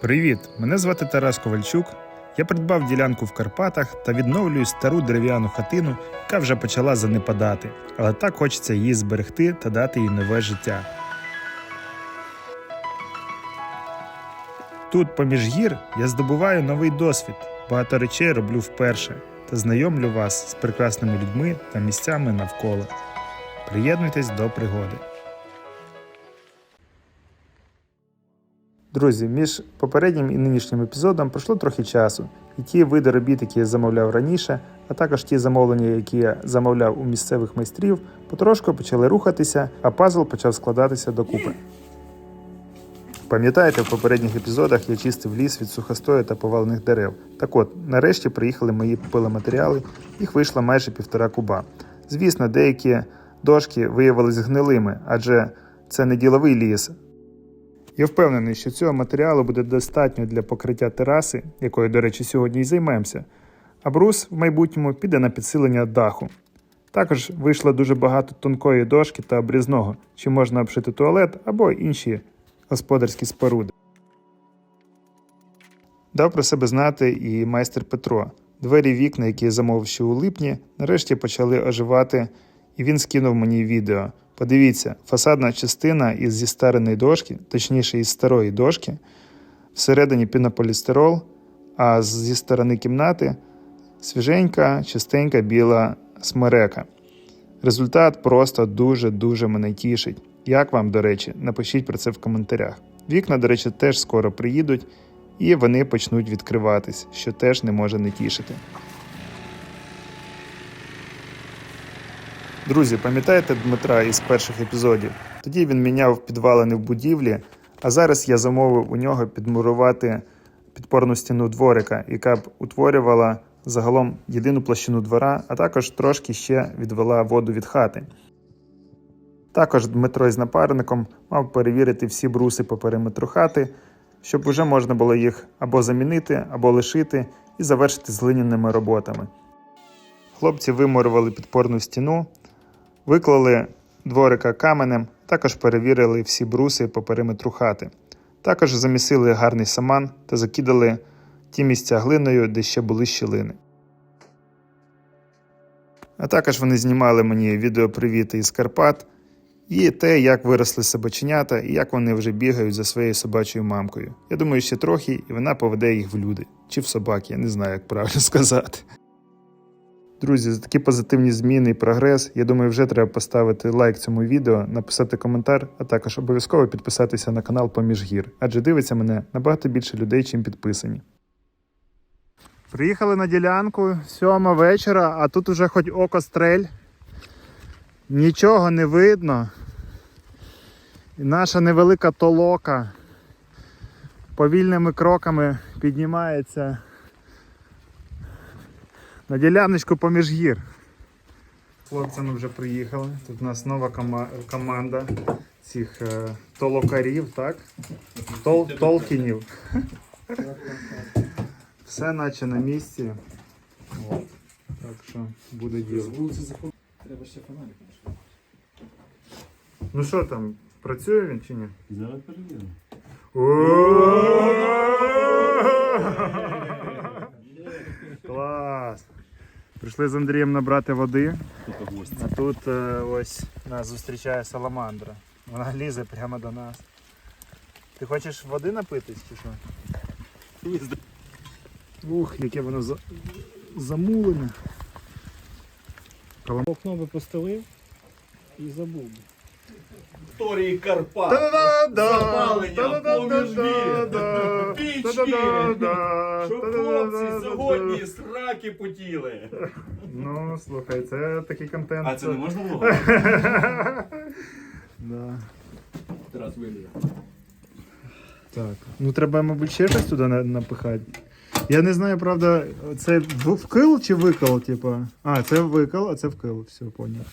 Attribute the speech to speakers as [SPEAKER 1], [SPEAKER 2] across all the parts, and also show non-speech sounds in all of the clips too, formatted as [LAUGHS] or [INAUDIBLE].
[SPEAKER 1] Привіт! Мене звати Тарас Ковальчук. Я придбав ділянку в Карпатах та відновлюю стару дерев'яну хатину, яка вже почала занепадати, але так хочеться її зберегти та дати їй нове життя. Тут, поміж гір, я здобуваю новий досвід, багато речей роблю вперше та знайомлю вас з прекрасними людьми та місцями навколо. Приєднуйтесь до пригоди. Друзі, між попереднім і нинішнім епізодом пройшло трохи часу, і ті види робіт, які я замовляв раніше, а також ті замовлення, які я замовляв у місцевих майстрів, потрошку почали рухатися, а пазл почав складатися докупи. Пам'ятаєте, в попередніх епізодах я чистив ліс від сухостою та повалених дерев. Так от, нарешті приїхали мої пиломатеріали, їх вийшло майже півтора куба. Звісно, деякі дошки виявилися гнилими, адже це не діловий ліс, я впевнений, що цього матеріалу буде достатньо для покриття тераси, якою, до речі, сьогодні і займемося, а брус в майбутньому піде на підсилення даху. Також вийшло дуже багато тонкої дошки та обрізного, чим можна обшити туалет або інші господарські споруди. Дав про себе знати і майстер Петро. Двері вікна, які я замовив ще у липні, нарешті почали оживати, і він скинув мені відео. Подивіться, фасадна частина із зістареної дошки, точніше із старої дошки, всередині пінополістирол, а зі сторони кімнати свіженька, чистенька біла смерека. Результат просто дуже-дуже мене тішить. Як вам, до речі, напишіть про це в коментарях. Вікна, до речі, теж скоро приїдуть, і вони почнуть відкриватись, що теж не може не тішити. Друзі, пам'ятаєте Дмитра із перших епізодів? Тоді він міняв підвалини в будівлі, а зараз я замовив у нього підмурувати підпорну стіну дворика, яка б утворювала загалом єдину площину двора, а також трошки ще відвела воду від хати. Також Дмитро із напарником мав перевірити всі бруси по периметру хати, щоб уже можна було їх або замінити, або лишити і завершити з глиняними роботами. Хлопці вимурували підпорну стіну, виклали дворика каменем, також перевірили всі бруси по периметру хати. Також замісили гарний саман та закидали ті місця глиною, де ще були щілини. А також вони знімали мені відеопривіти із Карпат і те, як виросли собаченята і як вони вже бігають за своєю собачою мамкою. Я думаю, ще трохи, і вона поведе їх в люди чи в собаки, я не знаю, як правильно [LAUGHS] сказати. Друзі, за такі позитивні зміни і прогрес, я думаю, вже треба поставити лайк цьому відео, написати коментар, а також обов'язково підписатися на канал Поміж гір, адже дивиться мене набагато більше людей, чим підписані. Приїхали на ділянку сьома вечора, а тут уже хоч око стрель. Нічого не видно. І наша невелика толока повільними кроками піднімається на діляночку поміж гір. Хлопці ми вже приїхали. Тут у нас нова кома- команда цих е, толокарів, так? Тол, толкінів. [LAUGHS] Все наче на місці. От. Так що буде діло.
[SPEAKER 2] Треба ще фонарик.
[SPEAKER 1] Ну що там, працює він чи ні?
[SPEAKER 2] Зараз перевіримо.
[SPEAKER 1] Прийшли з Андрієм набрати води,
[SPEAKER 2] Тут гості.
[SPEAKER 1] а тут е, ось нас зустрічає саламандра. Вона лізе прямо до нас. Ти хочеш води напитись чи що? Ух, яке воно за... замулене.
[SPEAKER 3] Окно би постелив і забув. би.
[SPEAKER 2] Історії Карпат. Запалення,
[SPEAKER 1] Та-да-да-да-да!
[SPEAKER 2] поміж гір. Пічки. Щоб хлопці сьогодні сраки потіли.
[SPEAKER 1] Ну, слухай, це такий контент.
[SPEAKER 2] А це не можна було? [LAUGHS]
[SPEAKER 1] Да.
[SPEAKER 2] Тарас виліє.
[SPEAKER 1] Так. Ну треба, мабуть, ще щось туди напихати. Я не знаю, правда, це вкил чи викил, типа. А, це викил, а це вкил. Все, поняв.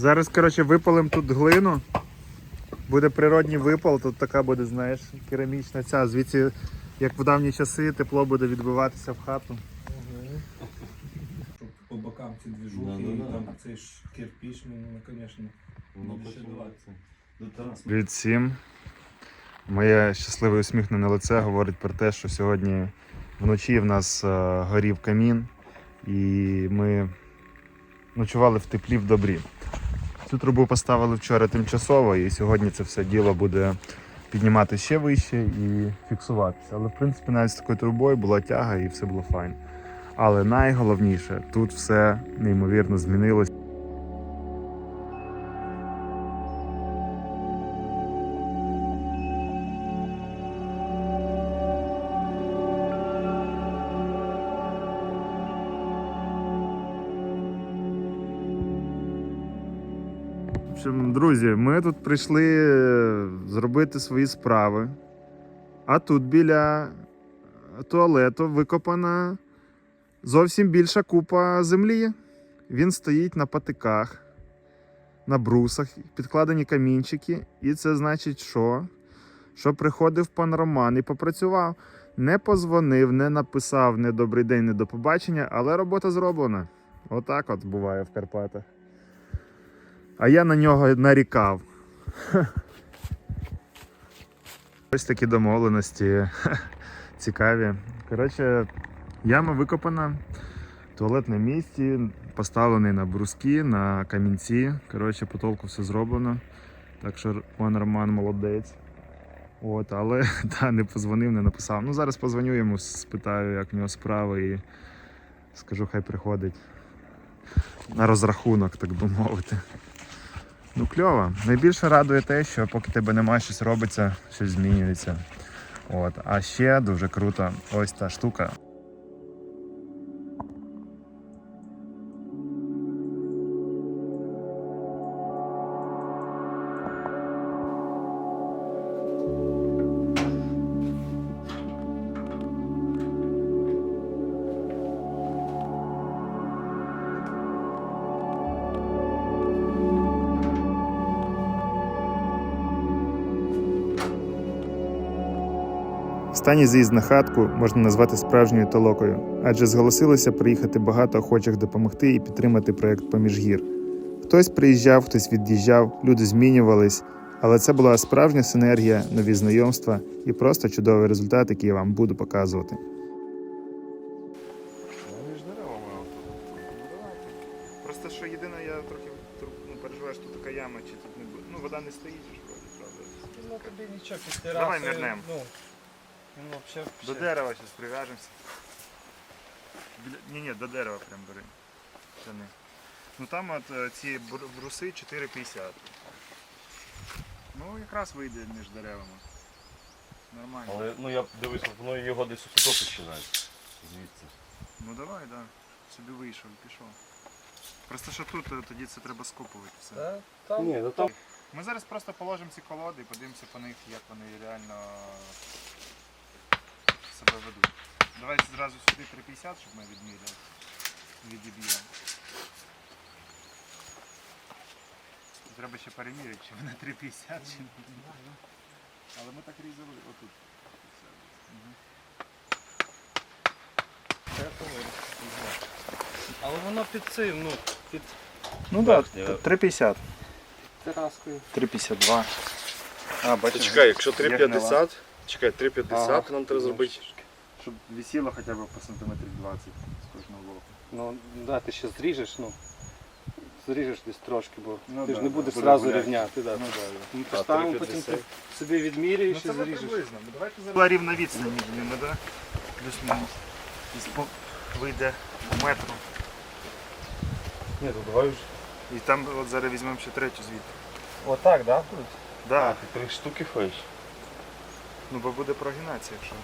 [SPEAKER 1] Зараз, коротше, випалимо тут глину. Буде природній випал, тут така буде, знаєш, керамічна ця. Звідси, як в давні часи, тепло буде відбиватися в хату.
[SPEAKER 2] Щоб по бокам
[SPEAKER 3] ці двіжухи, і там цей ж кирпіч, ну, звісно.
[SPEAKER 4] Воно
[SPEAKER 3] Буде ще
[SPEAKER 4] почувається. До Тарас.
[SPEAKER 1] Привіт всім. Моє щасливе усміхнене лице говорить про те, що сьогодні вночі в нас е, горів камін, і ми ночували в теплі в добрі. Цю трубу поставили вчора тимчасово, і сьогодні це все діло буде піднімати ще вище і фіксуватися. Але в принципі навіть з такою трубою була тяга і все було файно. Але найголовніше, тут все неймовірно змінилось. Друзі, ми тут прийшли е, зробити свої справи. А тут біля туалету викопана зовсім більша купа землі. Він стоїть на патиках, на брусах, підкладені камінчики. І це значить, що? Що приходив пан Роман і попрацював. Не позвонив, не написав не добрий день, не до побачення, але робота зроблена. Отак от буває в Карпатах. А я на нього нарікав. [LAUGHS] Ось такі домовленості. [LAUGHS] Цікаві. Коротше, яма викопана, туалет на місці, поставлений на бруски, на камінці. Коротше, по толку все зроблено. Так що пан Роман молодець. От, але [LAUGHS] та, не позвонив, не написав. Ну, зараз позвоню йому, спитаю, як в нього справи, і скажу, хай приходить на розрахунок, так би мовити. Ну, кльово. Найбільше радує те, що поки тебе немає, щось робиться, щось змінюється. От. А ще дуже круто ось та штука. Останній з'їзд на хатку можна назвати справжньою толокою, адже зголосилося приїхати багато охочих допомогти і підтримати проект поміж гір. Хтось приїжджав, хтось від'їжджав, люди змінювались, але це була справжня синергія, нові знайомства і просто чудовий результат, який я вам буду показувати.
[SPEAKER 3] Взагалі,
[SPEAKER 1] До дерева зараз прив'яжемося. Біля- Ні, ні, до дерева прям бери. Тяни. Ну там от е, ці бр- бруси 4,50. Ну якраз вийде між деревами. Нормально.
[SPEAKER 2] Але ну я дивився, воно його десь у починає. Звідси.
[SPEAKER 1] Ну давай, да. Собі вийшов, пішов. Просто що тут е, тоді це треба скопувати все.
[SPEAKER 3] Та, там,
[SPEAKER 2] Ні, ну там
[SPEAKER 1] Ми зараз просто положимо ці колоди і подивимося по них, як вони реально себе ведуть. Давай зразу сюди 3,50, щоб ми відміряли. Відіб'ємо. Треба ще перевірити, чи вони 3,50 чи ні. Але ми так різали отут.
[SPEAKER 3] Але воно під цим, ну, під
[SPEAKER 1] Ну
[SPEAKER 2] так,
[SPEAKER 1] так, 3,50.
[SPEAKER 3] тераскою.
[SPEAKER 1] 3,52. А, бачиш,
[SPEAKER 2] Чекай, якщо 3,50, чекай, 3,50
[SPEAKER 1] Ага.
[SPEAKER 2] нам треба зробити.
[SPEAKER 1] щоб висіло хоча б по сантиметрів 20 з кожного боку.
[SPEAKER 3] Ну, да, ти ще зріжеш, ну. Зріжеш десь трошки, бо
[SPEAKER 1] Ну
[SPEAKER 3] ти
[SPEAKER 1] да,
[SPEAKER 3] ж не
[SPEAKER 1] да,
[SPEAKER 3] будеш
[SPEAKER 1] буде
[SPEAKER 3] одразу
[SPEAKER 1] гуляти.
[SPEAKER 3] рівняти. Да.
[SPEAKER 1] Ну, да, да.
[SPEAKER 3] Ну,
[SPEAKER 2] А,
[SPEAKER 3] поставимо, потім ти собі відміряєш
[SPEAKER 1] Ну,
[SPEAKER 3] і зріжеш.
[SPEAKER 1] приблизно. Ну, Давайте зараз. Була рівна відстань між ними, да? Плюс-мінус. Десь по- Вийде метру.
[SPEAKER 2] Ні, то давай вже.
[SPEAKER 1] І там от зараз візьмемо ще третю звідти.
[SPEAKER 3] Отак, да? Тут?
[SPEAKER 1] Да.
[SPEAKER 2] Ти три штуки хочеш.
[SPEAKER 1] Ну бо буде прогинатися, якщо.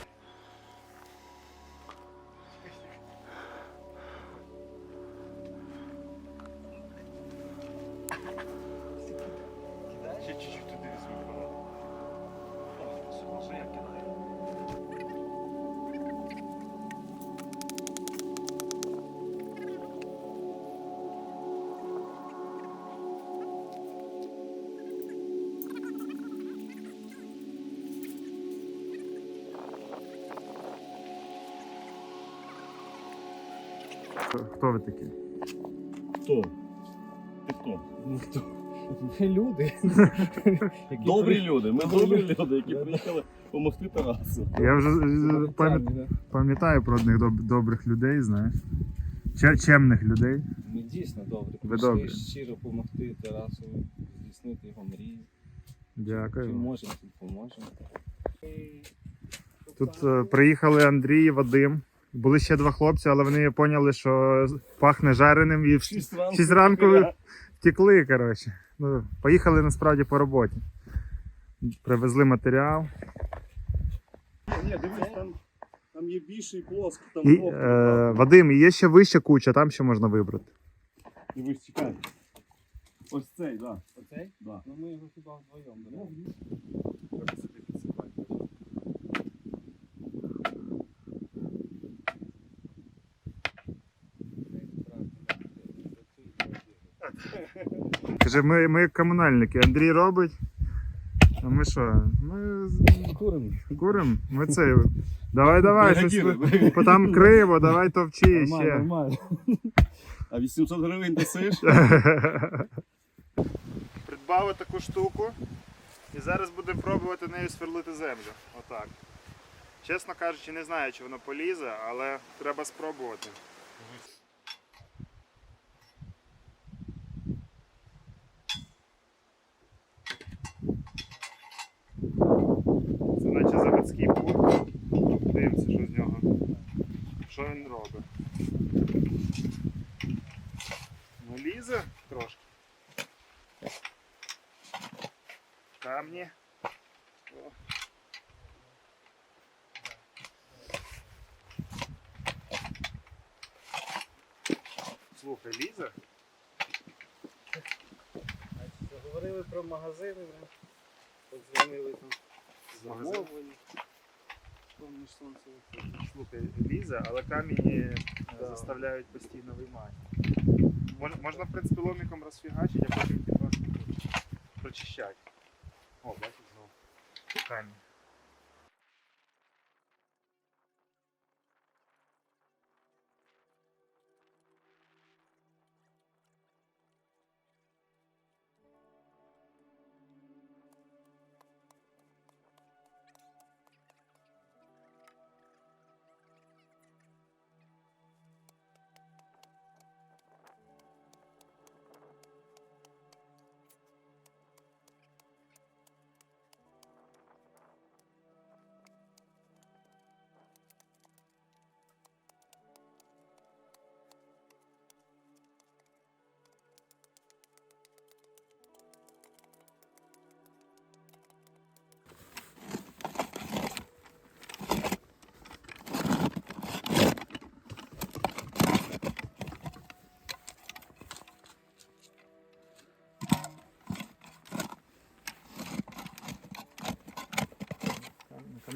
[SPEAKER 1] Хто
[SPEAKER 2] хто? Ти хто?
[SPEAKER 3] Ну хто? Ми люди. Які
[SPEAKER 2] Добрі
[SPEAKER 3] при-
[SPEAKER 2] люди, ми
[SPEAKER 3] Добрі люди.
[SPEAKER 2] які приїхали допомогти Тарасу.
[SPEAKER 1] Я вже е,
[SPEAKER 3] да.
[SPEAKER 1] пам'ятаю про одних доб- добрих людей, знаєш. Че- Чемних людей.
[SPEAKER 3] Ми дійсно добрі.
[SPEAKER 1] Ви
[SPEAKER 3] Прийшли
[SPEAKER 1] добрі.
[SPEAKER 3] щиро допомогти Тарасу здійснити його мрії. Чим
[SPEAKER 1] Дякую.
[SPEAKER 3] можемо, тим поможемо.
[SPEAKER 1] Тут е, приїхали Андрій і Вадим. Були ще два хлопці, але вони поняли, що пахне жареним і в
[SPEAKER 2] Шість ранку.
[SPEAKER 1] шість ранку втекли, коротше. Ну, поїхали насправді по роботі. Привезли матеріал.
[SPEAKER 2] Ні, дивись, там, там є більший плоский, там
[SPEAKER 1] І, е, Вадим, є ще вища куча, там ще можна вибрати.
[SPEAKER 2] Дивись, чекай. Ось цей, так.
[SPEAKER 3] Оцей?
[SPEAKER 2] Да.
[SPEAKER 3] Ну ми його хіба вдвоєм беремо.
[SPEAKER 2] Треба собі підсипати.
[SPEAKER 1] Каже, ми, ми комунальники. Андрій робить. А ми що? Ми
[SPEAKER 3] Куримо.
[SPEAKER 1] курим? Ми це. Давай, давай, щось ви- бо там криво, давай товчи
[SPEAKER 3] Нормально,
[SPEAKER 1] ще.
[SPEAKER 3] нормально.
[SPEAKER 2] А 800 гривень досиш?
[SPEAKER 1] Придбали таку штуку і зараз будемо пробувати нею сверлити землю. Отак. Чесно кажучи, не знаю, чи воно полізе, але треба спробувати. Це наче заводський пульт. Дивимося, що з нього. Що він робить. Лізе трошки. Камні. О. Слухай, лізе.
[SPEAKER 3] Говорили про магазини, подзвонили там. Замовлені. Помніж сонце.
[SPEAKER 1] Слухай, лізе, але камені е,
[SPEAKER 3] Да.
[SPEAKER 1] заставляють постійно виймати. Можна, можна, в принципі, ломіком розфігачити, а потім типа прочищати. О, бачиш знову. Камінь.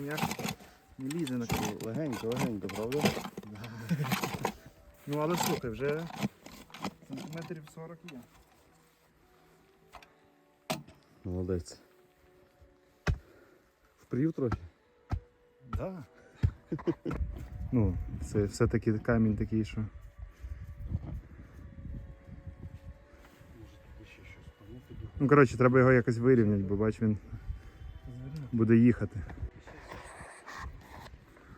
[SPEAKER 1] Кам'як не лізе на криво.
[SPEAKER 2] Легенько, легенько, правда?
[SPEAKER 1] Ну але слухай, вже сантиметрів 40 є.
[SPEAKER 2] Молодець. Впрів трохи?
[SPEAKER 1] Да. [LAUGHS] ну, це все-таки камінь такий, що. Ну, коротше, треба його якось вирівняти, бо бач, він буде їхати.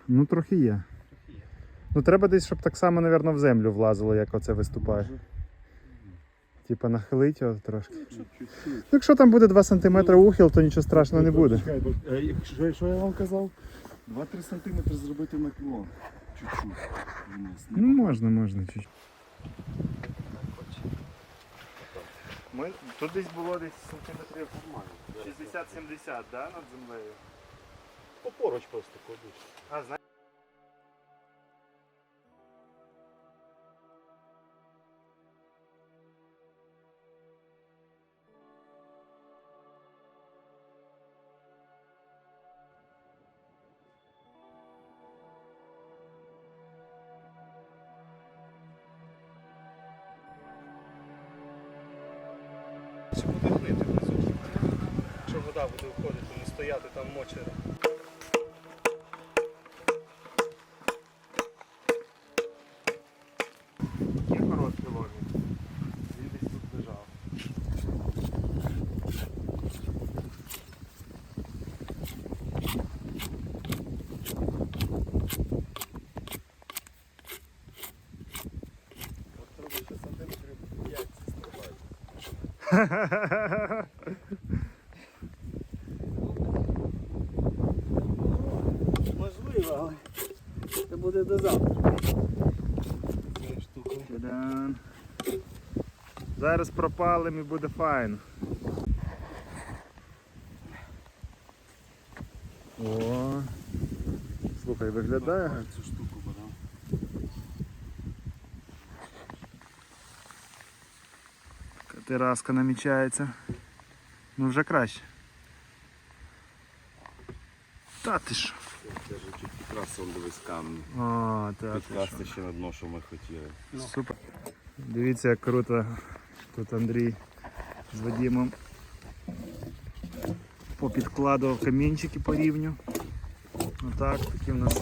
[SPEAKER 1] Ну, трохи є. Ну, треба десь, щоб так само, мабуть, в землю влазило, як оце виступає. Типа нахилить його трошки. Ну, Якщо там буде 2 см ухил, то нічого страшного не буде.
[SPEAKER 2] Чекай, бо, е, що, що я вам казав? 2-3 см зробити на кіло. Чуть-чуть. вниз.
[SPEAKER 1] Ну, можна, можна чуть. Ми, тут десь було десь сантиметрів 60-70, да, над землею?
[SPEAKER 2] Поруч просто ходить.
[SPEAKER 1] А, знаєш.
[SPEAKER 3] Можливо, але це буде до завтра.
[SPEAKER 1] Та-дам. Зараз пропалим і буде файно. О, слухай, виглядає. гарно. Тераска намічається. Ну вже краще. Та ти що?
[SPEAKER 2] Це ж чуть підкрасив дивись камні.
[SPEAKER 1] О, та ти
[SPEAKER 2] Підкрасти ще на дно, що ми хотіли.
[SPEAKER 1] що. Супер. Дивіться, як круто тут Андрій з Вадимом попідкладував камінчики по рівню. Отак, такі в нас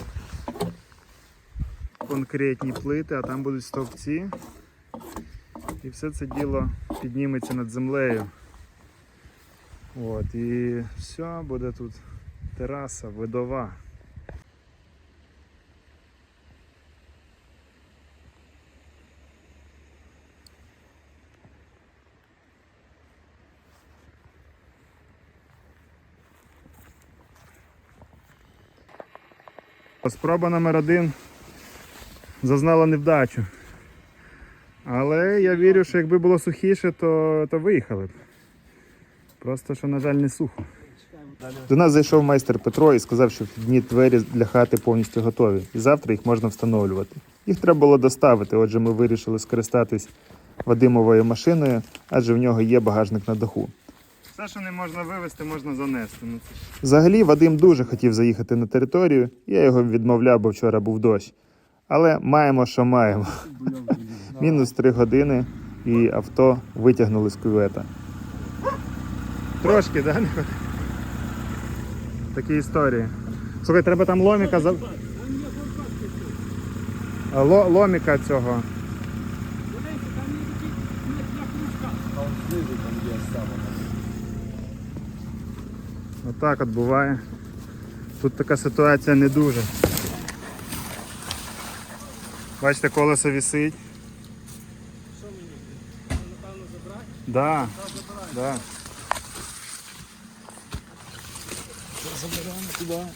[SPEAKER 1] конкретні плити, а там будуть стовпці. І все це діло підніметься над землею. От, і все, буде тут тераса, видова. Спроба номер один зазнала невдачу. Але я вірю, що якби було сухіше, то, то виїхали б. Просто що, на жаль, не сухо. До нас зайшов майстер Петро і сказав, що вхідні двері для хати повністю готові, і завтра їх можна встановлювати. Їх треба було доставити, отже, ми вирішили скористатись Вадимовою машиною, адже в нього є багажник на даху. Все, що не можна вивезти, можна занести. Ну, це ж... Взагалі, Вадим дуже хотів заїхати на територію, я його відмовляв, бо вчора був дощ. Але маємо, що маємо. Мінус три години і авто витягнули з кювета. Трошки, так? Да? Такі історії. Слухай, треба там ломіка за. Ло, ломіка цього. Отак от буває. Тут така ситуація не дуже. Бачите, колесо висить.
[SPEAKER 3] Що мені? Це, Напевно, забрати?
[SPEAKER 1] Да, да.
[SPEAKER 2] Заберемо туди.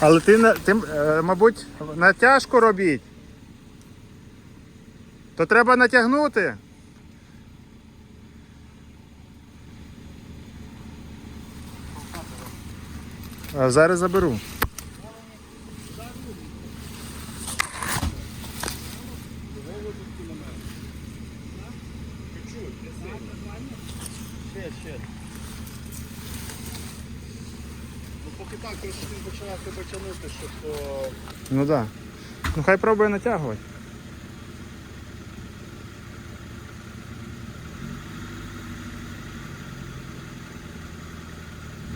[SPEAKER 1] Але ти, на- ти е, мабуть, натяжку робіть. То треба натягнути. А зараз заберу.
[SPEAKER 3] Ну поки так, він починав тебе тягнути, щоб
[SPEAKER 1] Ну так. Да. Ну хай пробує натягувати.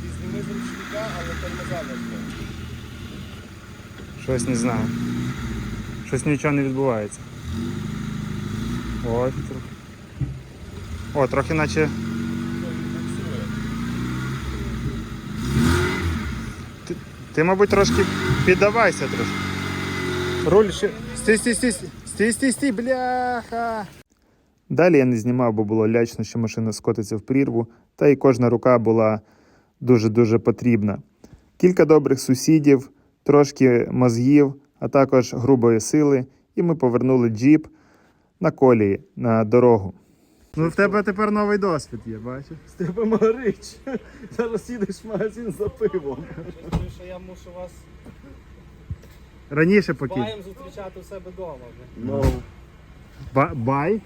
[SPEAKER 3] і зніми з ручника, але тормоза не зняв.
[SPEAKER 1] Щось не знаю. Щось нічого не відбувається. О, трохи. О, трохи наче. Ти, ти, мабуть, трошки піддавайся трошки. Руль ще. Стій, стій, стій, стій, стій, стій, бляха. Далі я не знімав, бо було лячно, що машина скотиться в прірву, та й кожна рука була дуже-дуже потрібна. Кілька добрих сусідів, трошки мозгів, а також грубої сили, і ми повернули джіп на колії на дорогу. Ну, в тебе тепер новий досвід є, бачиш?
[SPEAKER 2] З тебе Марич. Зараз їдеш в магазин за пивом.
[SPEAKER 3] Що я мушу вас
[SPEAKER 1] Раніше поки.
[SPEAKER 3] баєм зустрічати у себе вдома.
[SPEAKER 2] Ну,
[SPEAKER 1] Ба- бай?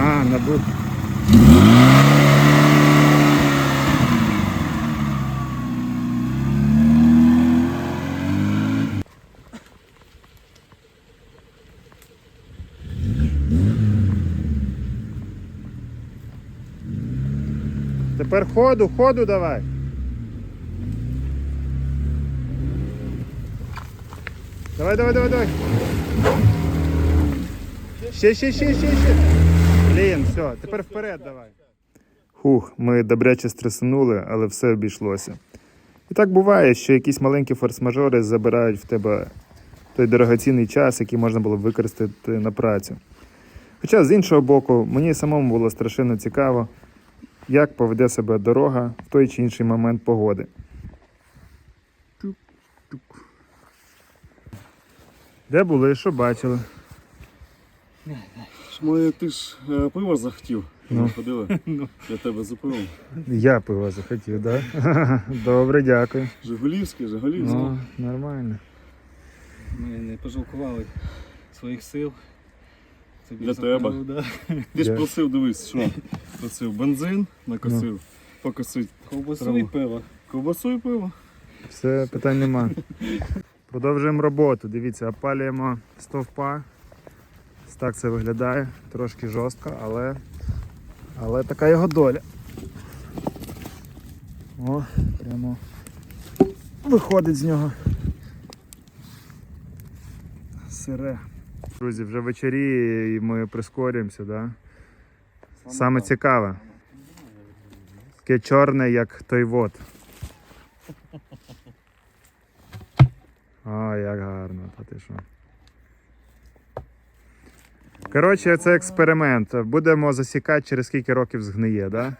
[SPEAKER 1] А, набув. Тепер ходу, ходу давай. Давай, давай, давай, давай. Ще, ще, ще, ще, ще. Блін, все, тепер вперед давай. Хух, ми добряче стресанули, але все обійшлося. І так буває, що якісь маленькі форс-мажори забирають в тебе той дорогоцінний час, який можна було використати на працю. Хоча, з іншого боку, мені самому було страшенно цікаво, як поведе себе дорога в той чи інший момент погоди. Де були, що бачили?
[SPEAKER 2] Моє ти ж е, пиво захотів.
[SPEAKER 1] Ну.
[SPEAKER 2] Ходили для [LAUGHS] тебе за пивом.
[SPEAKER 1] Я пиво захотів, так? Да? [LAUGHS] Добре, дякую.
[SPEAKER 2] Жигулівське, Жигулівське.
[SPEAKER 1] Ну, нормально.
[SPEAKER 3] Ми не пожалкували своїх сил. Тобі
[SPEAKER 2] Для тебе.
[SPEAKER 3] Да.
[SPEAKER 2] Ти ж просив, дивись, що? Просив бензин, накосив, покосив
[SPEAKER 3] Ковбасу і пиво.
[SPEAKER 2] ковбасу і пиво.
[SPEAKER 1] Все, питань нема. Продовжуємо роботу. Дивіться, опалюємо стовпа. Так це виглядає. Трошки жорстко, але, але така його доля. О, прямо виходить з нього. Сире. Друзі, вже вечоріє і ми прискорюємося, да? Саме цікаве. Таке чорне, як той вод. О, як гарно, та ти що. Коротше, це експеримент. Будемо засікати, через скільки років згниє, да?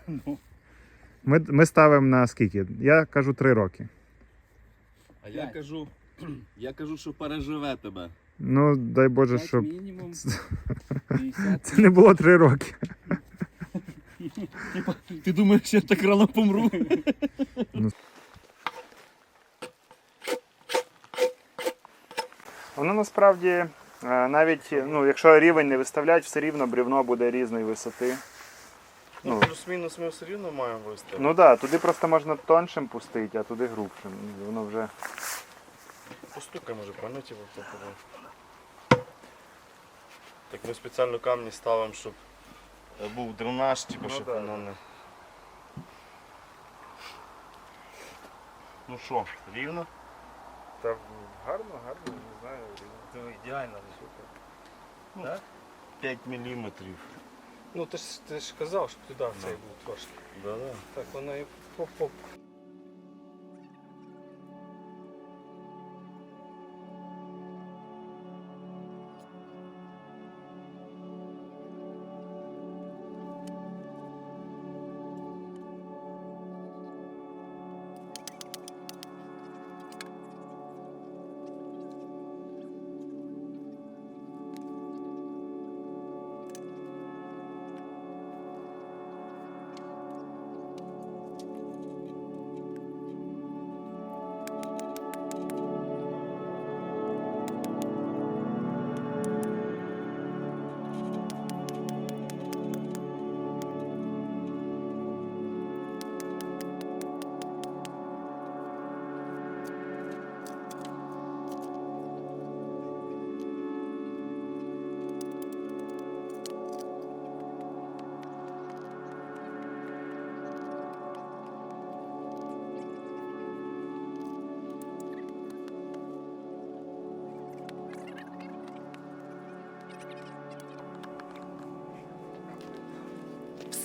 [SPEAKER 1] Ми, ми ставимо на скільки? Я кажу 3 роки.
[SPEAKER 2] А я кажу, я кажу, що переживе тебе.
[SPEAKER 1] Ну, дай Боже, щоб
[SPEAKER 3] мінімум [LAUGHS] 50.
[SPEAKER 1] це не було 3 роки.
[SPEAKER 3] Типа, ти думаєш, я так рано помру?
[SPEAKER 1] Воно насправді е, навіть, ну, якщо рівень не виставлять, все рівно брівно буде різної висоти.
[SPEAKER 2] Ну,
[SPEAKER 1] Ну.
[SPEAKER 2] плюс-мінус ми все рівно маємо виставити.
[SPEAKER 1] Ну так, да, туди просто можна тоншим пустити, а туди грубшим. Воно вже.
[SPEAKER 2] Постукай, може, правильно типу, хто тебе. Так ми спеціально камні ставимо, щоб е, був дренаж, типу,
[SPEAKER 1] Ну
[SPEAKER 2] щоб
[SPEAKER 1] да,
[SPEAKER 2] воно не. Ну що, рівно?
[SPEAKER 1] Та гарно, гарно, не знаю.
[SPEAKER 3] Це ідеально.
[SPEAKER 2] Ну, 5 міліметрів.
[SPEAKER 3] Ну ти ж ти ж казав, щоб туди цей був трошки.
[SPEAKER 2] Да-да.
[SPEAKER 3] Так воно і поп-поп.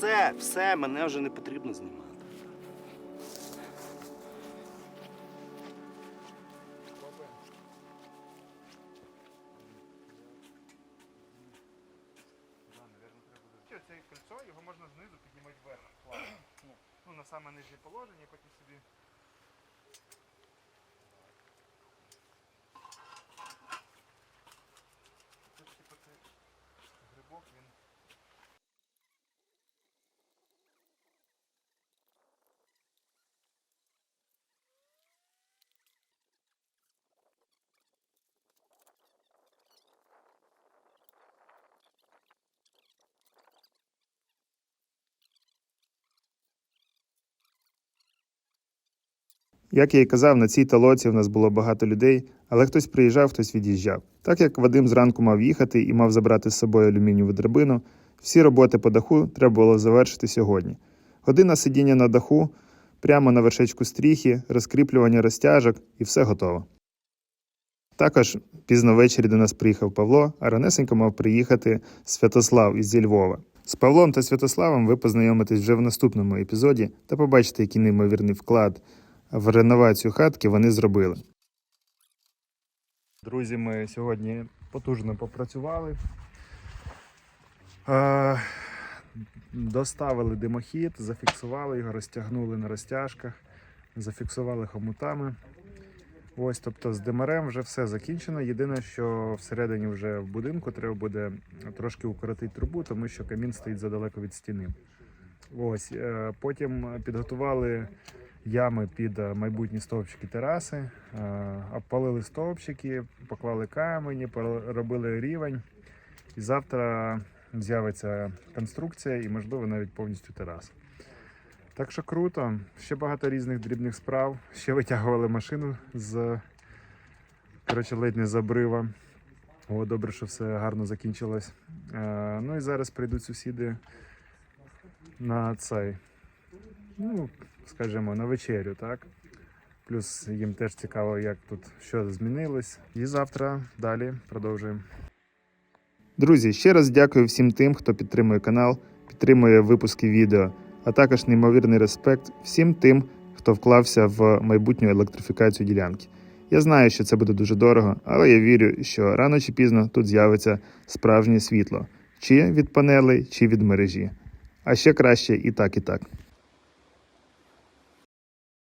[SPEAKER 2] Все, все, мене вже не потрібно знімати.
[SPEAKER 1] Як я і казав, на цій толоці в нас було багато людей, але хтось приїжджав, хтось від'їжджав. Так як Вадим зранку мав їхати і мав забрати з собою алюмінієву драбину, всі роботи по даху треба було завершити сьогодні. Година сидіння на даху, прямо на вершечку стріхи, розкріплювання розтяжок і все готово. Також пізно ввечері до нас приїхав Павло, а ранесенько мав приїхати Святослав із зі Львова. З Павлом та Святославом ви познайомитесь вже в наступному епізоді та побачите, який неймовірний вклад в реновацію хатки вони зробили. Друзі, ми сьогодні потужно попрацювали. Е, Доставили димохід, зафіксували його, розтягнули на розтяжках, зафіксували хомутами. Ось, тобто з димарем вже все закінчено. Єдине, що всередині вже в будинку треба буде трошки укоротити трубу, тому що камін стоїть задалеко від стіни. Ось, е, потім підготували ями під е, майбутні стовпчики тераси, е, обпалили стовпчики, поклали камені, робили рівень. І завтра з'явиться конструкція і, можливо, навіть повністю тераса. Так що круто. Ще багато різних дрібних справ. Ще витягували машину з коротше, ледь не з обрива. О, добре, що все гарно закінчилось. Е, ну і зараз прийдуть сусіди на цей, ну, скажімо, на вечерю, так? Плюс їм теж цікаво, як тут що змінилось. І завтра далі продовжуємо. Друзі, ще раз дякую всім тим, хто підтримує канал, підтримує випуски відео, а також неймовірний респект всім тим, хто вклався в майбутню електрифікацію ділянки. Я знаю, що це буде дуже дорого, але я вірю, що рано чи пізно тут з'явиться справжнє світло, чи від панелей, чи від мережі. А ще краще і так, і так.